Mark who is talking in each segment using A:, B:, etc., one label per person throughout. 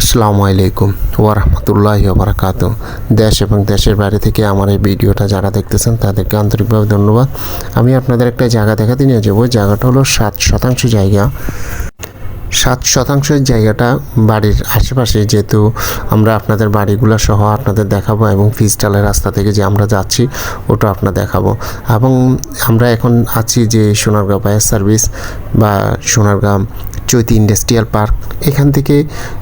A: আসসালামু আলাইকুম ওয়ারহমতুল্লাহ বারাকাত দেশ এবং দেশের বাইরে থেকে আমার এই ভিডিওটা যারা দেখতেছেন, তাদেরকে আন্তরিকভাবে ধন্যবাদ। আমি আপনাদের একটা জায়গা দেখাতে নিয়ে যাব। জায়গাটা হলো সাত শতাংশ জায়গা। সাত শতাংশের জায়গাটা বাড়ির আশেপাশে, যেহেতু আমরা আপনাদের বাড়িগুলো সহ আপনাদের দেখাবো এবং ফিজটালের রাস্তা থেকে যে আমরা যাচ্ছি, ওটা আপনার দেখাবো। এবং আমরা এখন আছি যে সোনারগাঁও ফায়ার সার্ভিস বা সোনারগাঁও চৈতি ইন্ডাস্ট্রিয়াল পার্ক। এখান থেকে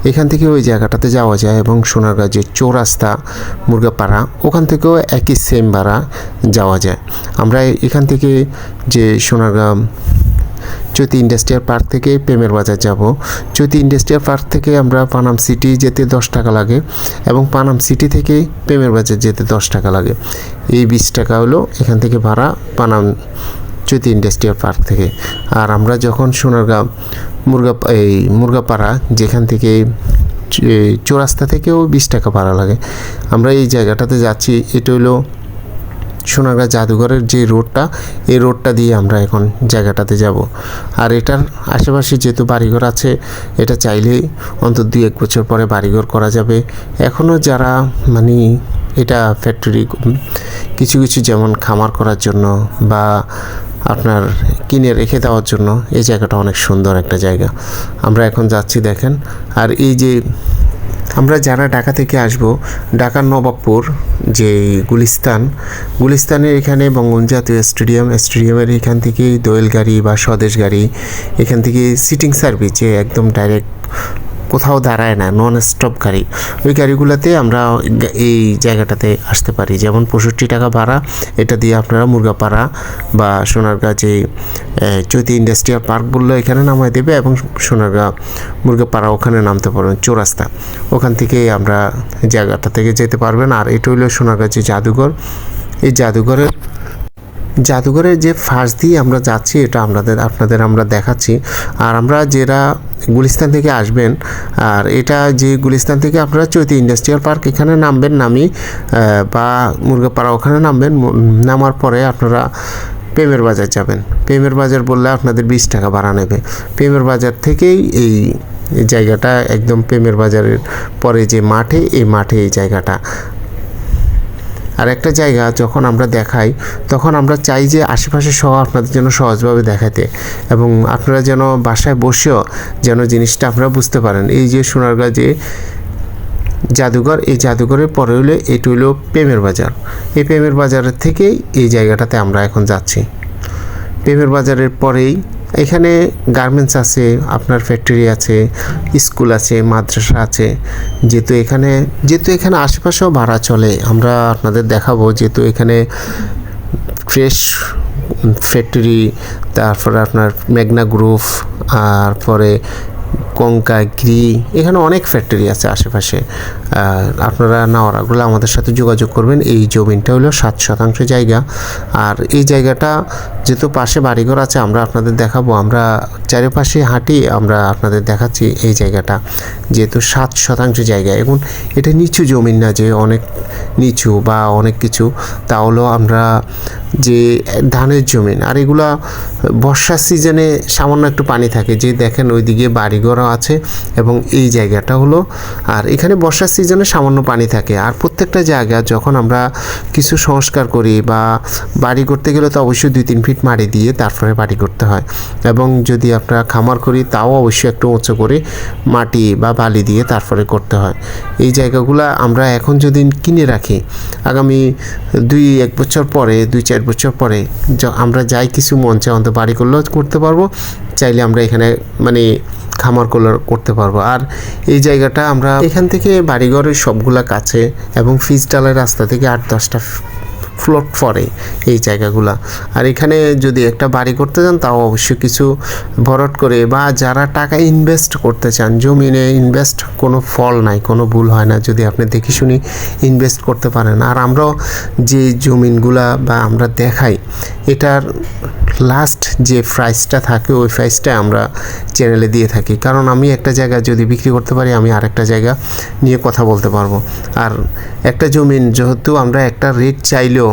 A: এখান থেকে ওই জায়গাটাতে যাওয়া যায় এবং সোনারগাঁও যে চৌরাস্তা, মুরগাপাড়া, ওখান থেকেও একই সেম ভাড়া যাওয়া যায়। আমরা এখান থেকে যে সোনারগাঁও চৈতি ইন্ডাস্ট্রিয়াল পার্ক থেকে প্রেমের বাজার যাব। চৈতি ইন্ডাস্ট্রিয়াল পার্ক থেকে আমরা পানাম সিটি যেতে দশ টাকা লাগে এবং পানাম সিটি থেকে প্রেমের বাজার যেতে দশ টাকা লাগে। এই বিশ টাকা হলো এখান থেকে ভাড়া পানাম চৈতি ইন্ডাস্ট্রিয়াল পার্ক থেকে। আর আমরা যখন সোনারগাঁও মুরগা, এই মুরগাপাড়া যেখান থেকে চৌরাস্তা থেকেও বিশ টাকা ভাড়া লাগে। আমরা এই জায়গাটাতে যাচ্ছি, এটা হলো সোনারগাঁ জাদুঘরের যে রোডটা, এই রোডটা দিয়ে আমরা এখন জায়গাটাতে যাব। আর এটার আশেপাশে যেহেতু বাড়িঘর আছে, এটা চাইলেই অন্তত দুই এক বছর পরে বাড়িঘর করা যাবে। এখনও যারা মানে এটা ফ্যাক্টরি কিছু কিছু যেমন খামার করার জন্য বা আপনার কিনে রেখে দেওয়ার জন্য, এই জায়গাটা অনেক সুন্দর একটা জায়গা। আমরা এখন যাচ্ছি দেখেন, আর এই যে আমরা যারা ঢাকা থেকে আসব ঢাকার নবাবপুর যে গুলিস্তান, গুলিস্তানের এখানে বঙ্গবন্ধু জাতীয় স্টেডিয়াম, স্টেডিয়ামের এখান থেকে দোয়েল গাড়ি বা স্বদেশ গাড়ি, এখান থেকে সিটিং সার্ভিস যে একদম ডাইরেক্ট কোথাও দাঁড়ায় না নন স্টপ গাড়ি। ওই গাড়িগুলোতে আমরা এই জায়গাটাতে আসতে পারি। যেমন পঁয়ষট্টি টাকা ভাড়া, এটা দিয়ে আপনারা মুরগাপাড়া বা সোনারগাঁ যে চৈতি ইন্ডাস্ট্রিয়াল পার্ক বলল, এখানে নামায় দেবে এবং সোনারগাঁ মুরগাপাড়া ওখানে নামতে পারবেন, চৌরাস্তা। ওখান থেকে আমরা জায়গাটা থেকে যেতে পারবেন। আর এটা হলো সোনারগাঁ যে জাদুঘর। এই জাদুঘরের জাদুঘরের যে ফাঁস দিয়ে আমরা যাচ্ছি, এটা আপনাদের আপনাদের আমরা দেখাচ্ছি। আর আমরা যারা গুলিস্তান থেকে আসবেন, আর এটা যে গুলিস্তান থেকে আপনারা চৈতি ইন্ডাস্ট্রিয়াল পার্ক এখানে নামবেন, নামি বা মুরগাপাড়া ওখানে নামবেন নামার পরে আপনারা প্রেমের বাজার যাবেন। প্রেমের বাজার বললে আপনাদের বিশ টাকা ভাড়া নেবে। প্রেমের বাজার থেকেই এই জায়গাটা একদম প্রেমের বাজারের পরে যে মাঠে, এই মাঠে এই জায়গাটা। আর একটা জায়গা যখন আমরা দেখাই, তখন আমরা চাই যে আশেপাশে সহ আপনাদের যেন সহজভাবে দেখাতে এবং আপনারা যেন বাসায় বসেও যেন জিনিসটা আপনারা বুঝতে পারেন। এই যে সোনারগাঁ যে জাদুঘর, এই জাদুঘরের পরে হলো, এটি হলো প্রেমের বাজার। এই প্রেমের বাজারের থেকেই এই জায়গাটাতে আমরা এখন যাচ্ছি। প্রেমের বাজারের পরেই এখানে গার্মেন্টস আছে, আপনার ফ্যাক্টরি আছে স্কুল আছে, মাদ্রাসা আছে, যেহেতু এখানে যেহেতু এখানে আশেপাশেও ভাড়া চলে, আমরা আপনাদের দেখাবো যেহেতু এখানে ফ্রেশ ফ্যাক্টরি তারপরে আপনার মেঘনা গ্রুপ আর পরে কঙ্কা গ্রি এখানে অনেক ফ্যাক্টরি আছে আশেপাশে। আপনারা নেওয়ারগুলো আমাদের সাথে যোগাযোগ করবেন। এই জমিনটা হলো সাত শতাংশ জায়গা। আর এই জায়গাটা যেহেতু পাশে বাড়িঘর আছে, আমরা আপনাদের দেখাবো। আমরা চারিপাশে হাঁটি আমরা আপনাদের দেখাচ্ছি এই জায়গাটা, যেহেতু সাত শতাংশ জায়গা। এবং এটা নিচু জমিন না যে অনেক নিচু বা অনেক কিছু তাহলেও আমরা যে ধানের জমিন। আর এগুলা বর্ষার সিজনে সামান্য একটু পানি থাকে। যে দেখেন ওইদিকে বাড়িঘরও আছে এবং এই জায়গাটা হলো, আর এখানে বর্ষার সিজনে সামান্য পানি থাকে। আর প্রত্যেকটা জায়গা যখন আমরা কিছু সংস্কার করি বা বাড়ি করতে গেলে তো অবশ্যই দুই তিন ফিট মাটি দিয়ে তারপরে বাড়ি করতে হয়। এবং যদি আমরা খামার করি, তাও অবশ্যই একটু উঁচু করে মাটি বা বালি দিয়ে তারপরে করতে হয়। এই জায়গাগুলো আমরা এখন যদি কিনে রাখি, আগামী দুই এক বছর পরে, দুই চার বছর পরে আমরা যাই কিছু মঞ্চে অন্ত বাড়ি করলেও করতে পারব। চাইলে আমরা এখানে মানে খামার করতে পারব। আর এই জায়গাটা আমরা এখান থেকে বাড়িঘরের সবগুলা কাছে এবং ফিজ ডালের রাস্তা থেকে আট দশটা ফ্লোট পরে এই জায়গাগুলা। আর এখানে যদি একটা বাড়ি করতে চান, তাও অবশ্যই কিছু ভরট করে বা যারা টাকা ইনভেস্ট করতে চান, জমিনে ইনভেস্ট কোনো ফল নাই, কোনো ভুল হয় না, যদি আপনি দেখে শুনি ইনভেস্ট করতে পারেন। আর আমরাও যে জমিনগুলা বা আমরা দেখাই, এটার লাস্ট যে প্রাইসটা থাকে, ওই প্রাইসটা আমরা চ্যানেলে দিয়ে থাকি। কারণ আমি একটা জায়গা যদি বিক্রি করতে পারি, আমি আরেকটা জায়গা নিয়ে কথা বলতে পারব। আর একটা জমিন, যেহেতু আমরা একটা রেট চাইলেও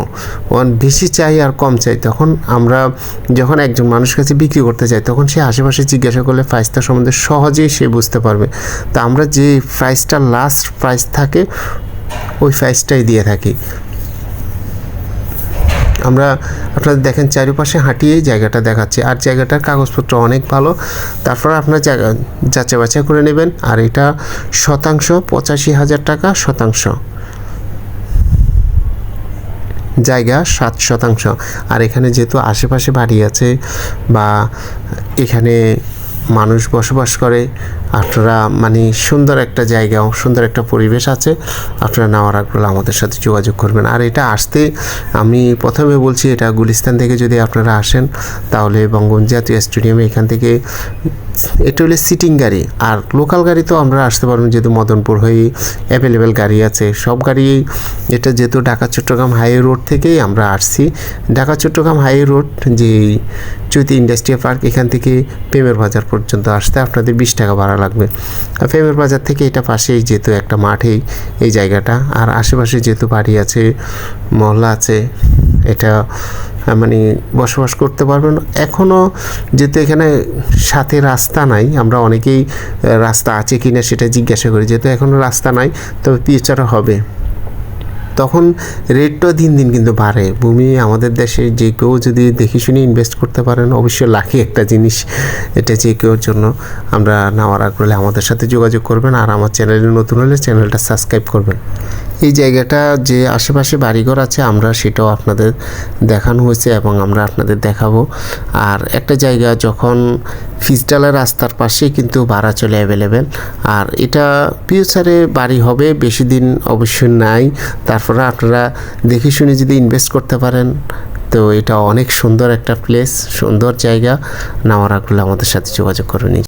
A: বেশি চাই আর কম চাই, তখন আমরা যখন একজন মানুষের কাছে বিক্রি করতে চাই তখন সে আশেপাশে জিজ্ঞাসা করলে প্রাইসটা সম্বন্ধে সহজেই সে বুঝতে পারবে। তো আমরা যে প্রাইসটা লাস্ট প্রাইস থাকে, ওই প্রাইসটাই দিয়ে থাকি। আমরা আপনাদের দেখেন চারিপাশে হাঁটিয়ে জায়গাটা দেখাচ্ছি। আর জায়গাটার কাগজপত্র অনেক ভালো। তারপর আপনার জায়গা, যাচাই বাছাই করে নেবেন। আর এটা শতাংশ, পঁচাশি হাজার টাকা শতাংশ। জায়গা সাত শতাংশ। আর এখানে যেহেতু আশেপাশে বাড়ি আছে বা এখানে মানুষ বসবাস করে, আপনারা মানে সুন্দর একটা জায়গা সুন্দর একটা পরিবেশ আছে, আপনারা নেওয়ার আগ্রহ আমাদের সাথে যোগাযোগ করবেন। আর এটা আসতে আমি প্রথমে বলছি, এটা গুলিস্তান থেকে যদি আপনারা আসেন, তাহলে বঙ্গবন্ধু জাতীয় স্টেডিয়ামে এখান থেকে এটা হলে সিটিং গাড়ি, আর লোকাল গাড়ি তো আমরা আসতে পারব যেহেতু মদনপুর হয়ে অ্যাভেলেবেল গাড়ি আছে। সব গাড়ি, এটা যেহেতু ঢাকা, চট্টগ্রাম হাইওয়ে রোড থেকেই আমরা আসছি। ঢাকা, চট্টগ্রাম হাইওয়ে রোড যে চৈতি ইন্ডাস্ট্রিয়াল পার্ক, এখান থেকে প্রেমের বাজার আসতে আপনাদের বিশ টাকা ভাড়া লাগবে। প্রেমের বাজার থেকে এটা পাশেই যেহেতু একটা মাঠেই এই জায়গাটা। আর আশেপাশে যেহেতু বাড়ি আছে, মহল্লা আছে, এটা মানে বসবাস করতে পারবেন। এখনও যেহেতু এখানে সাথে রাস্তা নাই, আমরা অনেকেই রাস্তা আছে কি না সেটা জিজ্ঞাসা করি। যেহেতু এখনও রাস্তা নাই তবে ফিউচারে হবে। তখন রেটটা দিন দিন কিন্তু বাড়ে। ভূমি আমাদের দেশে যে কেউ যদি দেখে শুনে ইনভেস্ট করতে পারেন, অবশ্যই লাখি একটা জিনিস। এটা যে কেউর জন্য আমরা নেওয়ার আগ্রহে আমাদের সাথে যোগাযোগ করবেন আর আমার চ্যানেলে নতুন হলে চ্যানেলটা সাবস্ক্রাইব করবেন। এই জায়গাটা যে আশেপাশে বাড়িঘর আছে, আমরা সেটাও আপনাদের দেখানো হয়েছে এবং আমরা আপনাদের দেখাবো। আর একটা জায়গা যখন ফিজডালা রাস্তার পাশে কিন্তু ভাড়া চলে অ্যাভেলেবেল আর এটা ফিউচারে বাড়ি হবে, বেশি দিন অবশ্যই নাই। তারপরে আপনারা দেখে শুনে যদি ইনভেস্ট করতে পারেন, তো এটা অনেক সুন্দর একটা প্লেস সুন্দর জায়গা। নাওয়ারাগুলো আমাদের সাথে যোগাযোগ করে নিন।